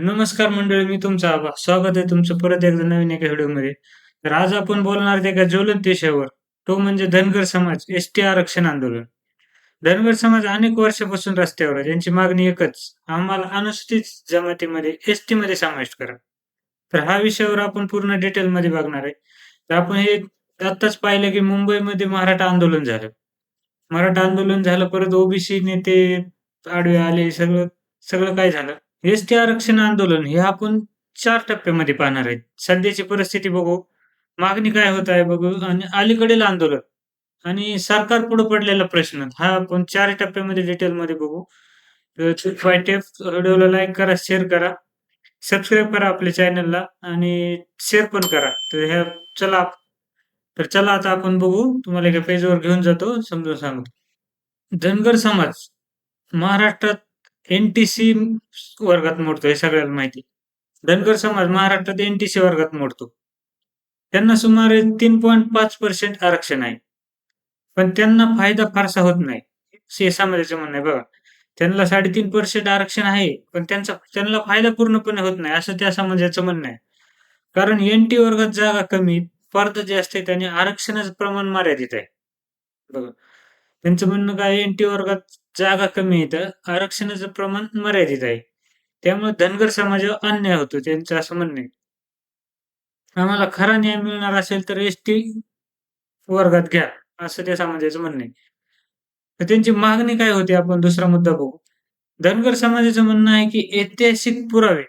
नमस्कार मंडळी, मी तुमचा आबा. स्वागत आहे तुमचं परत एकदा नवीन एका व्हिडिओमध्ये. तर आज आपण बोलणार आहोत एका ज्वलंत विषयावर. तो म्हणजे धनगर समाज, एस टी आरक्षण आंदोलन. धनगर समाज अनेक वर्षापासून रस्त्यावर आहे. त्यांची मागणी एकच, आम्हाला अनुसूचित जमातीमध्ये एस टी मध्ये समाविष्ट करा. तर हा विषयावर आपण पूर्ण डिटेलमध्ये बघणार आहे. तर आपण हे आत्ताच पाहिलं की मुंबईमध्ये मराठा आंदोलन झालं. मराठा आंदोलन झालं, परत ओबीसी नेते आडवे आले, सगळं सगळं काय झालं. एसटी आरक्षण आंदोलन हे आपण चार टप्प्यामध्ये पाहणार आहेत. सध्याची परिस्थिती बघू, मागणी काय होत आहे बघू आणि अलीकडील आंदोलन आणि सरकार पुढे पडलेला प्रश्न हा आपण चार टप्प्यामध्ये डिटेलमध्ये बघू. व्हिडिओला लाईक करा, शेअर करा, सबस्क्राईब करा आपल्या चॅनलला आणि शेअर पण करा. तर ह्या चला तर चला आता आपण बघू. तुम्हाला एका पेजवर घेऊन जातो, समजून सांगतो. धनगर समाज महाराष्ट्रात एनटीसी वर्गात मोडतो हे सगळ्याला माहिती. धनगर समाज महाराष्ट्रात एनटीसी वर्गात मोडतो. त्यांना सुमारे तीन पॉईंट पाच पर्सेंट आरक्षण आहे. पण त्यांना फायदा फारसा होत नाही. हे समाजाचं म्हणणं आहे बघा. त्यांना साडेतीन पर्सेंट आरक्षण आहे, पण त्यांचा त्यांना फायदा पूर्णपणे होत नाही, असं त्या समाजाचं म्हणणं आहे. कारण एनटी वर्गात जागा कमी, स्पर्धा जास्त आहेत आणि आरक्षणाचं प्रमाण मर्यादित आहे. बघा. त्यांचं म्हणणं काय एनटी वर्गात जागा कमी येतं आरक्षणाचं प्रमाण मर्यादित आहे. त्यामुळे धनगर समाजावर अन्याय होतो त्यांचं असं म्हणणं आहे. आम्हाला खरा न्याय मिळणार असेल तर एस टी वर्गात घ्या, असं त्या समाजाचं म्हणणं आहे. तर त्यांची मागणी काय होती आपण दुसरा मुद्दा बघू. धनगर समाजाचं म्हणणं आहे की ऐतिहासिक पुरावे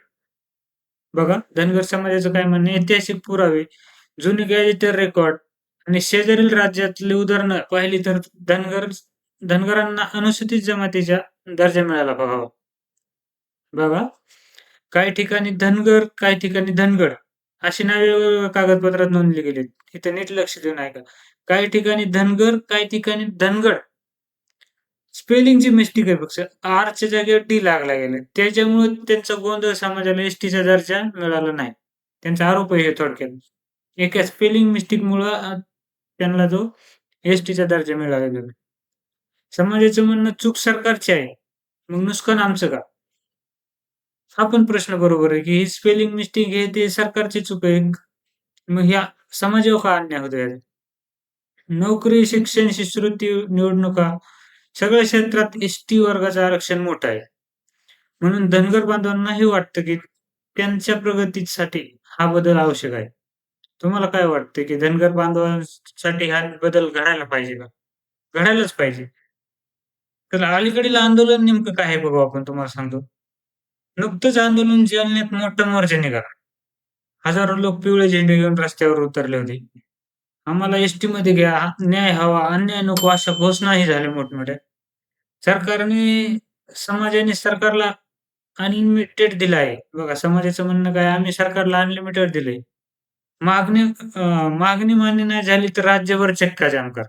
बघा धनगर समाजाचं काय म्हणणं आहे ऐतिहासिक पुरावे, जुने गॅजेटर रेकॉर्ड आणि शेजारील राज्यातली उदाहरणं पाहिली तर धनगर धनगरांना अनुसूचित जमातीचा दर्जा मिळाला बघावा. बघा, काही ठिकाणी धनगर, काही ठिकाणी धनगड अशी नावे कागदपत्रात नोंदली गेली. इथे नीट लक्ष देऊन ऐका. काही ठिकाणी धनगर, काही ठिकाणी धनगड. स्पेलिंगची मिस्टेक आहे फक्त. आरच्या जागेवर डी लागला गेला. त्याच्यामुळे त्यांचा गोंधळ समाजाला एस-टीचा दर्जा मिळाला नाही. त्यांचा आरोप आहे हे थोडक्यात. एका स्पेलिंग मिस्टेकमुळं त्यांना जो एसटीचा दर्जा मिळाला गेला. समाजाचं म्हणणं चूक सरकारची आहे. मग नुकसान आमचं का? हा पण प्रश्न बरोबर आहे, की ही स्पेलिंग मिस्टेक हे ते सरकारची चूक आहे. मग ह्या समाजावर का अन्याय होतो नोकरी, शिक्षण, शिष्यवृत्ती, निवडणुका सगळ्या क्षेत्रात एसटी वर्गाचं आरक्षण मोठं आहे. म्हणून धनगर बांधवांनाही वाटतं, की त्यांच्या प्रगतीसाठी हा बदल आवश्यक आहे. तुम्हाला काय वाटतं, की धनगर बांधवांसाठी हा बदल घडायला पाहिजे का? घडायलाच पाहिजे. तर अलीकडील आंदोलन नेमकं काय आहे बघू आपण तुम्हाला सांगतो. नुकतंच आंदोलन जालन्यात मोठा मोर्चा निघाला. हजारो लोक पिवळे झेंडे घेऊन रस्त्यावर उतरले होते. आम्हाला एसटी मध्ये घ्या, न्याय हवा, अन्याय नको अशा घोषणाही झाल्या मोठमोठ्या. सरकारने समाजाने सरकारला अनलिमिटेड दिलं आहे. बघा समाजाचं म्हणणं काय आम्ही सरकारला अनलिमिटेड दिलंय. मागणी मागणी मान्य नाही झाली तर राज्यभर चक्काजाम करा.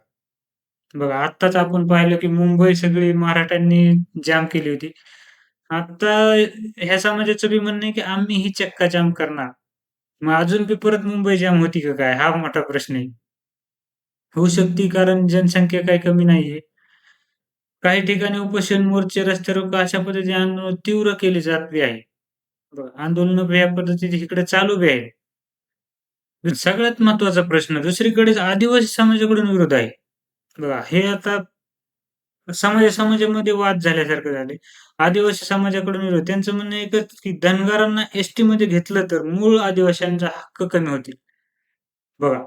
बघा आत्ताच आपण पाहिलं की मुंबई सगळी मराठ्यांनी जाम केली होती. आता ह्या समाजाचं बी म्हणणं आहे की आम्ही ही चक्काजाम करणार. मग अजून बी परत मुंबई जाम होती का काय? हा मोठा प्रश्न आहे. होऊ शकते कारण जनसंख्या काही कमी नाहीये. काही ठिकाणी उपोषण मोर्चे, रस्ते रोको अशा पद्धतीने आंदोलन तीव्र केले जात आहे. बघा आंदोलन या पद्धतीने इकडे चालू बी आहे. सगळ्यात महत्त्वाचा प्रश्न दुसरीकडे आदिवासी समाजाकडून विरोध आहे. बघा हे आता समाजा समाजामध्ये वाद झाल्यासारखं झाले. आदिवासी समाजाकडून विरोध त्यांचं म्हणणं एकच की धनगारांना एसटी मध्ये घेतलं तर मूळ आदिवासींचा हक्क कमी होतील. बघा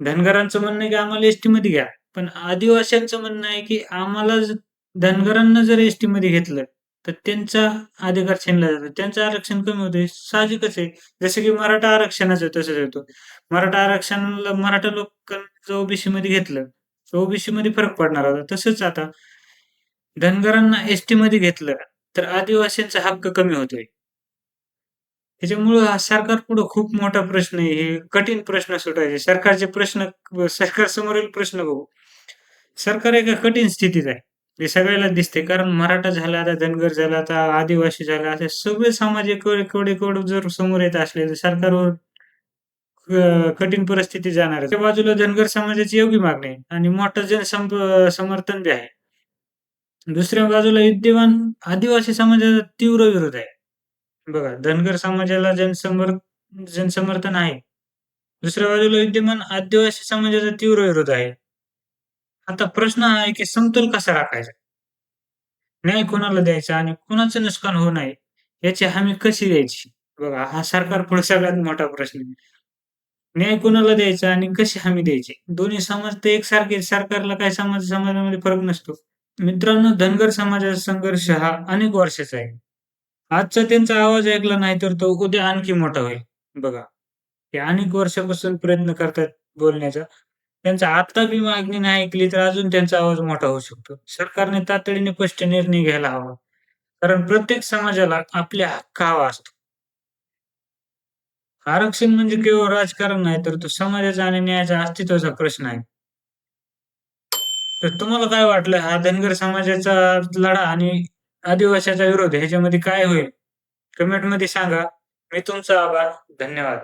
धनगरांचं म्हणणं आहे की आम्हाला एसटी मध्ये घ्या. पण आदिवासींचं म्हणणं आहे की आम्हाला धनगरांना जर एसटी मध्ये घेतलं तर त्यांचा अधिकार छीनला जातो. त्यांचं आरक्षण कमी होते. साहजिकच आहे. जसं की मराठा आरक्षणाचं तसंच होतो मराठा आरक्षणाला मराठा लोकांना ओबीसी मध्ये घेतलं तर ओबीसी मध्ये फरक पडणार होता. तसंच आता धनगरांना एसटी मध्ये घेतलं तर आदिवासींचा हक्क कमी होतोय. त्याच्यामुळं सरकार पुढं खूप मोठा प्रश्न आहे. हे कठीण प्रश्न सुटायचे. सरकारचे प्रश्न सरकारसमोरील प्रश्न बघू. सरकार एका कठीण स्थितीत आहे. हे सगळ्याला दिसते कारण मराठा झाला, आता धनगर झाला, आता आदिवासी झाला, असे सगळे समाज एकडे जर समोर येत असले तर सरकारवर कठीण परिस्थिती जाणार आहे. त्या बाजूला धनगर समाजाची योग्य मागणी आहे आणि मोठं जनसंप समर्थन बी आहे. दुसऱ्या बाजूला विद्यमान आदिवासी समाजाचा तीव्र विरोध आहे. बघा, धनगर समाजाला जनसमर जनसमर्थन आहे. दुसऱ्या बाजूला विद्यमान आदिवासी समाजाचा तीव्र विरोध आहे. आता प्रश्न हा आहे की समतोल कसा राखायचा? न्याय कोणाला द्यायचा आणि कुणाचं नुकसान होऊ नये याची हमी कशी द्यायची? बघा, हा सरकारपुढे सगळ्यात मोठा प्रश्न आहे. न्याय कोणाला द्यायचा आणि कशी हमी द्यायची? दोन्ही समाज तर एकसारखे सरकारला काय समाज समाजामध्ये फरक नसतो. मित्रांनो, धनगर समाजाचा संघर्ष हा अनेक वर्षाचा आहे. आजचा त्यांचा आवाज ऐकला नाही तर तो उद्या आणखी मोठा होईल. बघा, ते अनेक वर्षापासून प्रयत्न करतात बोलण्याचा. त्यांचा आता बी मागणी नाही ऐकली तर अजून त्यांचा आवाज मोठा होऊ शकतो. सरकारने तातडीने स्पष्ट निर्णय घ्यायला हवा. कारण प्रत्येक समाजाला आपल्या हक्क हवा असतो. आरक्षण म्हणजे केवळ राजकारण नाही तर तो समाजाचा आणि न्यायाच्या अस्तित्वाचा प्रश्न आहे. तर तुम्हाला काय वाटलं हा धनगर समाजाचा लढा आणि आदिवासीचा विरोध ह्याच्यामध्ये काय होईल? कमेंटमध्ये सांगा. मी तुमचा आभार. धन्यवाद.